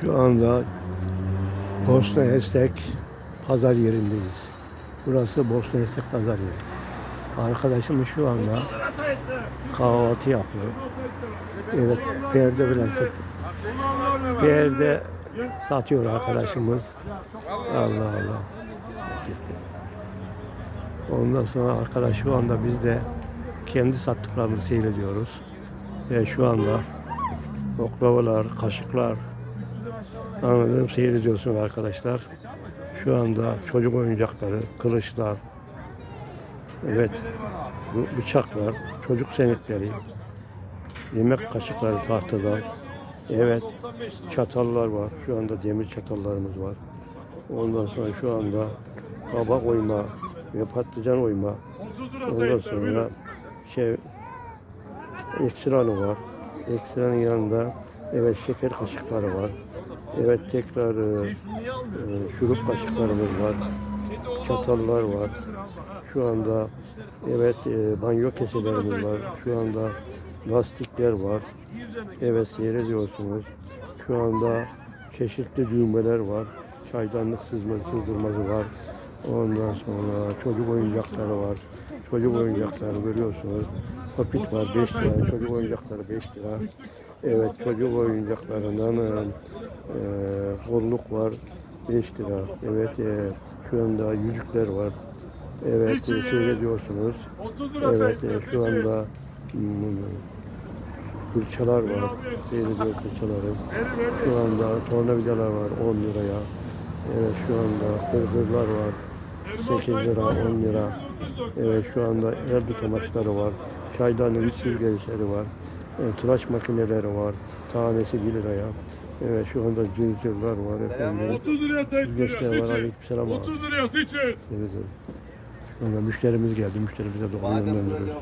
Şu anda Bosna Hersek pazar yerindeyiz. Burası Bosna Hersek pazar yeri. Arkadaşımız şu anda kahvaltı yapıyor. Evet, perde satıyor. Perde satıyor arkadaşımız. Allah Allah. Ondan sonra arkadaş şu anda biz de kendi sattıklarını seyrediyoruz. Ve şu anda oklavalar, kaşıklar, anladım seyrediyorsunuz arkadaşlar. Şu anda çocuk oyuncakları, kılıçlar, evet bıçaklar, çocuk senetleri, yemek kaşıkları tahtadan, evet çatallar var. Şu anda demir çatallarımız var. Ondan sonra şu anda kabak oyma ve patlıcan oyma. Ondan sonra şey ekstranı var. Ekstranın yanında evet şeker kaşıkları var. Evet tekrar e, e, şurup kaşıklarımız var. Çatallar var. Şu anda evet e, banyo keselerimiz var. Şu anda lastikler var. Evet seyrediyorsunuz. Şu anda çeşitli düğmeler var. Çaydanlık sızması, sızdırması var. Ondan sonra çocuk oyuncakları var. Çocuk oyuncakları görüyorsunuz. Popit var 5 lira, çocuk oyuncakları 5 lira. Evet çocuk oyuncaklarından e, kolluk var 5 lira. Evet e, şu anda yüzükler var. Evet e, seyrediyorsunuz. 30 lira Evet e, şu anda hmm, fırçalar var. Seyrediyor fırçaları. Şu anda tornavidalar var 10 liraya. Evet şu anda hırgırlar var. 8 lira 10 lira. Evet şu anda el tutamaçları var. Çaydanlık iç süzgeçleri var. E, tıraş makineleri var. Tanesi 1 liraya. Evet şu anda cırcırlar var efendim. 30 liraya tek lira seçin. Aleykümselam abi. 30 liraya seçin. Evet, anda müşterimiz geldi. Müşteri bize doğru yönlendiriyor.